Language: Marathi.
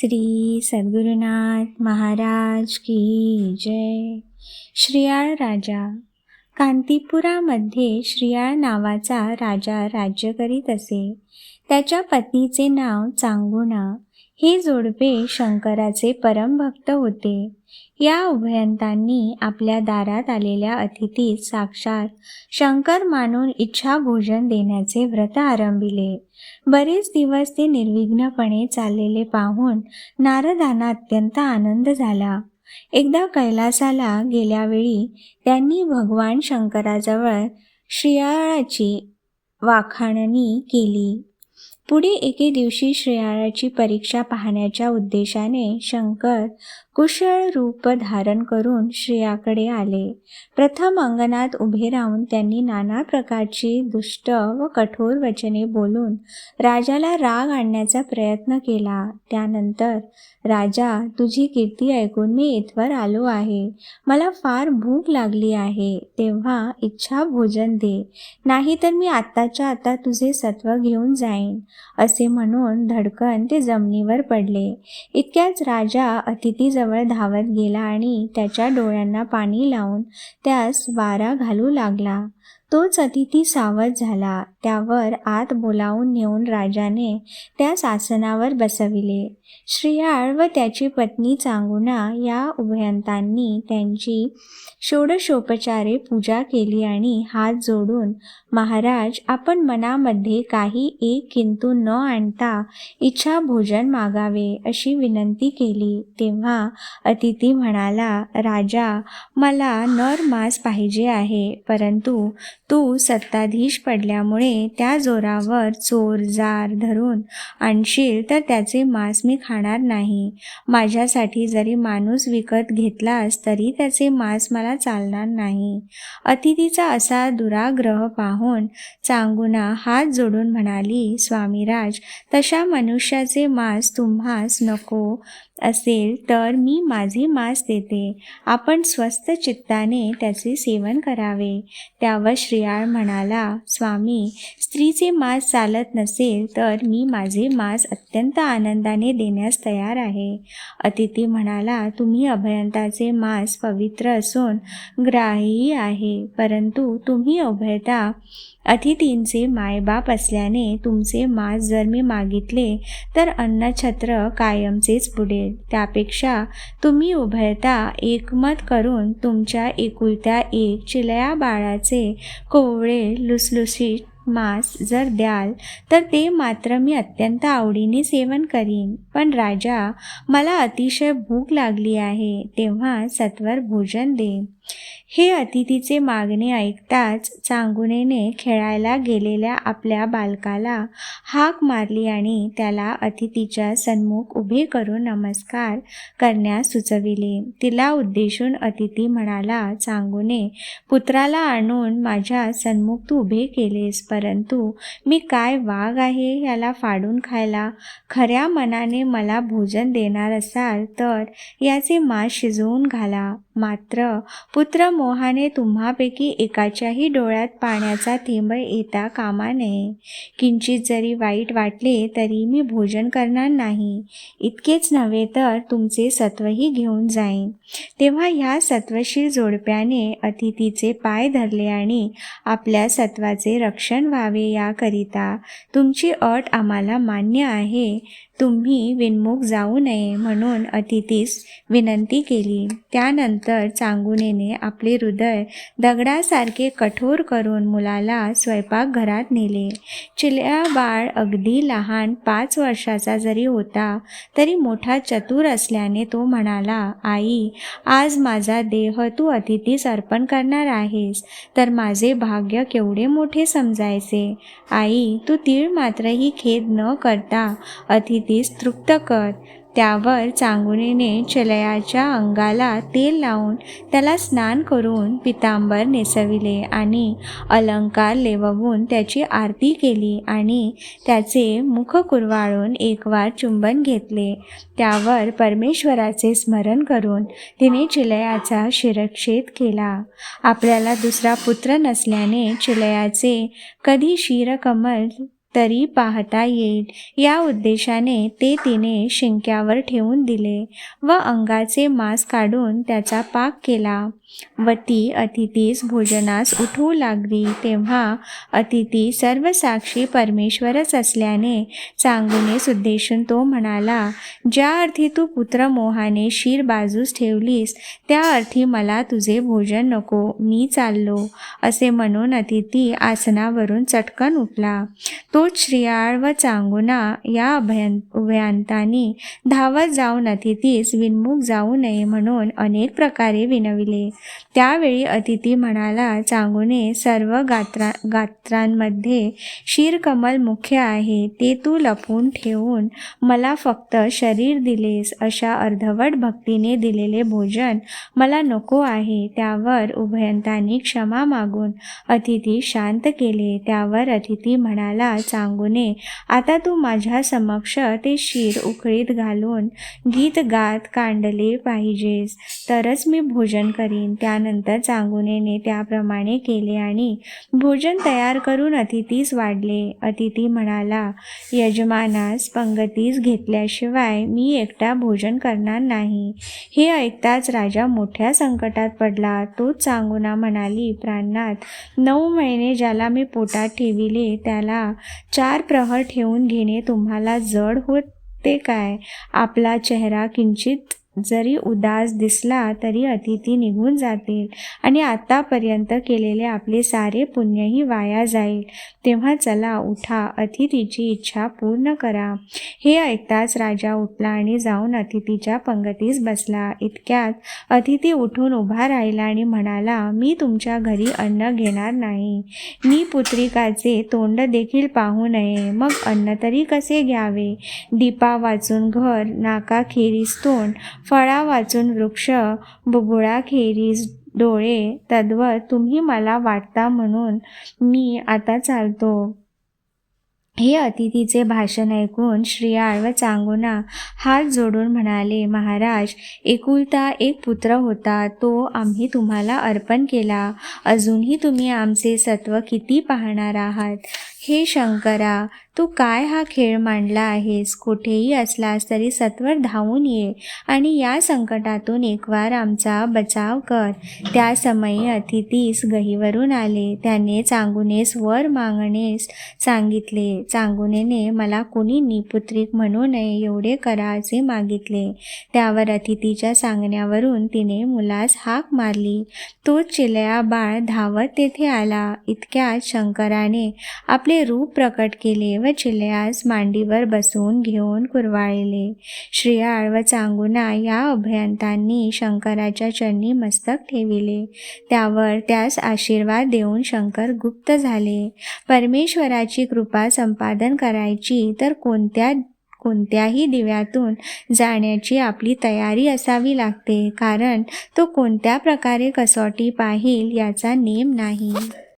श्री सद्गुरुनाथ महाराज की जय. श्रियाळ राजा. कांतीपुरामध्ये श्रियाळ नावाचा राजा राज्य करीत असे. त्याच्या पत्नीचे नाव चांगुणा ही जोडपे शंकराचे परमभक्त होते. या उभयंतांनी आपल्या दारात आलेल्या अतिथीस साक्षात शंकर मानून इच्छा भोजन देण्याचे व्रत आरंभिले. बरेच दिवस ते निर्विघ्नपणे चाललेले पाहून नारदांना अत्यंत आनंद झाला. एकदा कैलासाला गेल्यावेळी त्यांनी भगवान शंकराजवळ श्रियाळाची वाखाणणी केली. पुढे एके दिवशी श्रेयाळाची परीक्षा पाहण्याच्या उद्देशाने शंकर कुशळ रूप धारण करून श्रेयाकडे आले. प्रथम अंगणात उभे राहून त्यांनी नाना प्रकारची दुष्ट व कठोर वचने बोलून राजाला राग आणण्याचा प्रयत्न केला. त्यानंतर राजा तुझी कीर्ती ऐकून मी इथवर आलो आहे. मला फार भूक लागली आहे. तेव्हा इच्छा भोजन दे. नाहीतर मी आत्ताच्या आता तुझे सत्व घेऊन जाईन. असे म्हणून धडकन ते जमिनीवर पडले. इतक्याच राजा अतिथीजवळ धावत गेला आणि त्याच्या डोळ्यांना पाणी लावून त्यास वारा घालू लागला. तोच अतिथी सावध झाला त्यावर आत बोलावून नेऊन राजाने त्या आसनावर बसविले. श्रियाळ व त्याची पत्नी चांगुना या उभयंतांनी त्यांची षोडशोपचारे पूजा केली आणि हात जोडून महाराज आपण मनामध्ये काही एक किंतु न आणता इच्छा भोजन मागावे अशी विनंती केली. तेव्हा अतिथी म्हणाला राजा मला नर मांस पाहिजे आहे परंतु तू सत्ताधीश पडल्यामुळे त्या जोरावर चोर जार धरून आणशील तर त्याचे मांस मी खाणार नाही. माझ्यासाठी जरी माणूस विकत घेतलास तरी त्याचे मांस मला चालणार नाही. अतिथीचा असा दुराग्रह पाहून चांगुना हात जोडून म्हणाली स्वामीराज तशा मनुष्याचे मांस तुम्हास नको असेल तर मी माझे मांस देते. आपण स्वस्त चित्ताने त्याचे सेवन करावे. त्यावर श्री श्रियाळ म्हणाला स्वामी स्त्रीचे मांस चालत नसेल तर मी माझे मांस अत्यंत आनंदाने देण्यास तयार आहे. अतिथी म्हणाला तुम्ही अभयंताचे मांस पवित्र असून ग्राही आहे परंतु तुम्ही अभयता अतिथींचे मायबाप असल्याने तुमचे मांस जर मी मागितले तर अन्नछत्र कायमचेच बुडेल. त्यापेक्षा तुम्ही उभयता एकमत करून तुमच्या एकुलत्या एक चिलया बाळाचे कोवळे लुसलुसीत मांस जर द्याल तर ते मात्र मी अत्यंत आवडीने सेवन करीन. पण राजा मला अतिशय भूक लागली आहे तेव्हा सत्वर भोजन दे. हे अतिथीचे मागणे ऐकताच चांगुनेने खेळायला गेलेल्या आपल्या बालकाला हाक मारली आणि त्याला अतिथीच्या सन्मुख उभे करून नमस्कार करण्यास सुचविले. तिला उद्देशून अतिथी म्हणाला चांगुने पुत्राला आणून माझ्या सन्मुख तू उभे केलेस परंतु मी काय वाघ आहे याला फाडून खायला? खऱ्या मनाने मला भोजन देणार असाल तर याचे मास शिजवून घाला. मात्र पुत्र मोहाने तुम्हापैकी एकाच्याही डोळ्यात पाण्याचा थेंब येता कामा नये. किंचित जरी वाईट वाटले तरी मी भोजन करणार नाही. इतकेच नव्हे तर तुमचे सत्वही घेऊन जाईन. तेव्हा ह्या सत्वशील जोडप्याने अतिथीचे पाय धरले आणि आपल्या सत्वाचे रक्षण व्हावे याकरिता तुमची अट आम्हाला मान्य आहे. तुम्ही विनमुख जाऊ नये म्हणून अतिथीस विनंती केली. त्यानंतर चांगुनेने आपले हृदय दगडासारखे कठोर करून मुलाला स्वयंपाकघरात नेले. चिल्या बाळ अगदी लहान पाच वर्षाचा जरी होता तरी मोठा चतुर असल्याने तो म्हणाला आई आज माझा देह तू अतिथीस अर्पण करणार आहेस तर माझे भाग्य केवढे मोठे समजायचे. आई तू तीळ मात्रही खेद न करता अतिथीस तृप्त कर. त्यावर चांगुणीने चलयाच्या अंगाला तेल लावून त्याला स्नान करून पितांबर नेसविले आणि अलंकार लेववून त्याची आरती केली आणि त्याचे मुख कुरवाळून एकवार चुंबन घेतले. त्यावर परमेश्वराचे स्मरण करून तिने चिलयाचा शिरक्षेद केला. आपल्याला दुसरा पुत्र नसल्याने चिलयाचे कधी शिरकमल तरी पाहता येईल. या उद्देशाने ते तिने शिंक्यावर ठेवून दिले व अंगाचे मांस काढून त्याचा पाक केला. व ती अतिथीस भोजनास उठवू लागली तेव्हा अतिथी सर्व साक्षी परमेश्वरच असल्याने चांगुनेस उद्देशून तो म्हणाला ज्या अर्थी तू पुत्र मोहाने शिर बाजूस ठेवलीस त्या अर्थी मला तुझे भोजन नको मी चाललो. असे म्हणून अतिथी आसनावरून चटकन उठला. तोच श्रियाळ व चांगुना या अभयं उभयांतांनी धावत जाऊन अतिथीस विनमुख जाऊ नये म्हणून अनेक प्रकारे विनविले. त्यावेळी अतिथी म्हणाला चांगुने सर्व गात्रा गात्रांमध्ये शिरकमल मुख्य आहे. ते तू लपून ठेवून मला फक्त शरीर दिलेस. अशा अर्धवट भक्तीने दिलेले भोजन मला नको आहे त्यावर उभयंतांनी क्षमा मागून अतिथी शांत केले. त्यावर अतिथी म्हणाला चांगुने आता तू माझ्या समक्ष ते शीर उकळीत घालून गीत गात कांडले पाहिजेस. तरच मी भोजन करीन. त्यानंतर चांगुनेने त्याप्रमाणे केले आणि भोजन तयार करून अतिथीस वाढले. अतिथी म्हणाला यजमानास पंगतीस घेतल्याशिवाय मी एकटा भोजन करणार नाही. हे ऐकताच राजा मोठ्या संकटात पडला. तोच चांगुना म्हणाली प्राणनाथ नऊ महिने ज्याला मी पोटात ठेविले त्याला चार प्रहर ठेवून घेणे तुम्हाला जड होते काय? आपला चेहरा किंचित जरी उदास दिसला तरी अतिथी निघून जातील. आणि आतापर्यंत केलेले आपले सारे पुण्यही वाया जाईल. तेव्हा चला उठा अतिथीची इच्छा पूर्ण करा. हे ऐकताच राजा उठला आणि जाऊन अतिथीच्या पंगतीस बसला. इतक्यात अतिथी उठून उभा राहिला आणि म्हणाला मी तुमच्या घरी अन्न घेणार नाही. मी पुत्रिकाचे तोंड देखील पाहू नये. मग अन्न तरी कसे घ्यावे? दीपा वाचून घर नाकाखेरीस तोंड फळा वाचून वृक्ष बुबुळाखेरीस डोळे तद्वत तुम्ही मला वाटता म्हणून मी आता चालतो. हे अतिथीचे भाषण ऐकून श्रियाळ व चांगुना हात जोडून म्हणाले महाराज एकुलता एक पुत्र होता तो आम्ही तुम्हाला अर्पण केला. अजूनही तुम्ही आमचे सत्व किती पाहणार आहात? हे शंकरा तू काय हा खेळ मांडला आहेस? कुठेही असलास तरी सत्वर धावून ये आणि या संकटातून एकवार आमचा बचाव कर. त्या समयी अतिथीस गहीवरून आले. त्याने चांगुनेस वर मागणेस सांगितले. चांगुनेने मला कुणी निपुत्रिक म्हणू नये एवढे करा असे मागितले. त्यावर अतिथीच्या सांगण्यावरून तिने मुलास हाक मारली. तो चिलया बाळ धावत तेथे आला. इतक्यात शंकराने आपले रूप प्रकट केले व चिल्ल्यास मांडीवर बसून घेऊन कुरवाळले. श्रियाळ व चांगुना या अभयंतांनी शंकराच्या चरणी मस्तक ठेविले. त्यावर त्यास आशीर्वाद देऊन शंकर गुप्त झाले. परमेश्वराची कृपा संपादन करायची तर कोणत्या कोणत्याही दिव्यातून जाण्याची आपली तयारी असावी लागते कारण तो कोणत्या प्रकारे कसोटी पाहिल याचा नेम नाही.